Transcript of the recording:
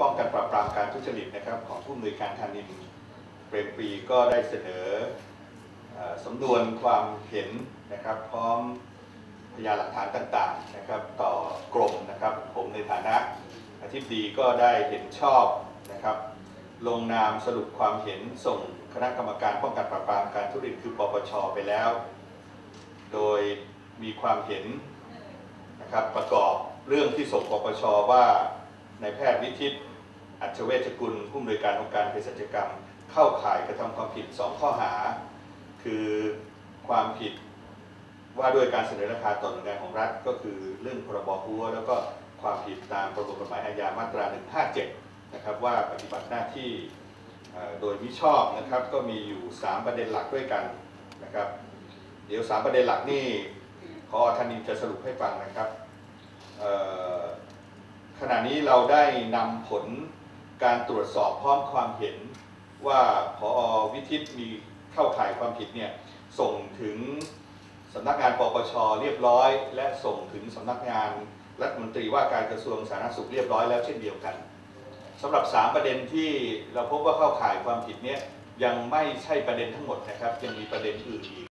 ป้องกันปราบปรามการทุจริตนะครับของผู้อำนวยการธานินเปรมปรีก็ได้เสนออสำนวนความเห็นนะครับพร้อมพยานหลักฐานต่างๆนะครับต่อกรมนะครับผมในฐานะอธิบดีก็ได้เห็นชอบนะครับลงนามสรุปความเห็นส่งคณะกรรมการป้องกันปราบปรามการทุจริตคือปปชไปแล้ว โดยมีความเห็นนะครับประกอบเรื่องที่ส่งปปชว่า นายแพทย์วิทิตอัจเวชกุลผู้อำนวยการองค์การเภสัชกรรม เข้าข่ายกระทำความผิด 2 ข้อหา คือความผิดว่าด้วยการเสนอราคาต่อหน่วยงานของรัฐ ก็คือเรื่องพรบหัว แล้วก็ความผิดตามประมวลกฎหมายอาญามาตรา 157 นะครับว่าปฏิบัติหน้าที่โดยมิชอบนะครับก็มีอยู่ 3 ประเด็นหลักด้วยกันนะครับ เดี๋ยว 3 ประเด็นหลักนี่พอธนินจะสรุปให้ฟังนะครับเอ่อ ณะนี้เราได้นำผลการตรวจสอบพร้อมความเห็นว่าพอวิทิตมีเข้าข่ายความผิดเนี่ยส่งถึงสำนักงานปปชเรียบร้อย และส่งถึงสำนักงานรัฐมนตรีว่าการกระทรวงสาธารณสุขเรียบร้อยแล้วเช่นเดียวกันสำหรับ 3 ประเด็นที่เราพบว่าเข้าข่ายความผิดเนี่ยยังไม่ใช่ประเด็นทั้งหมดนะครับยังมีประเด็นอื่นอีก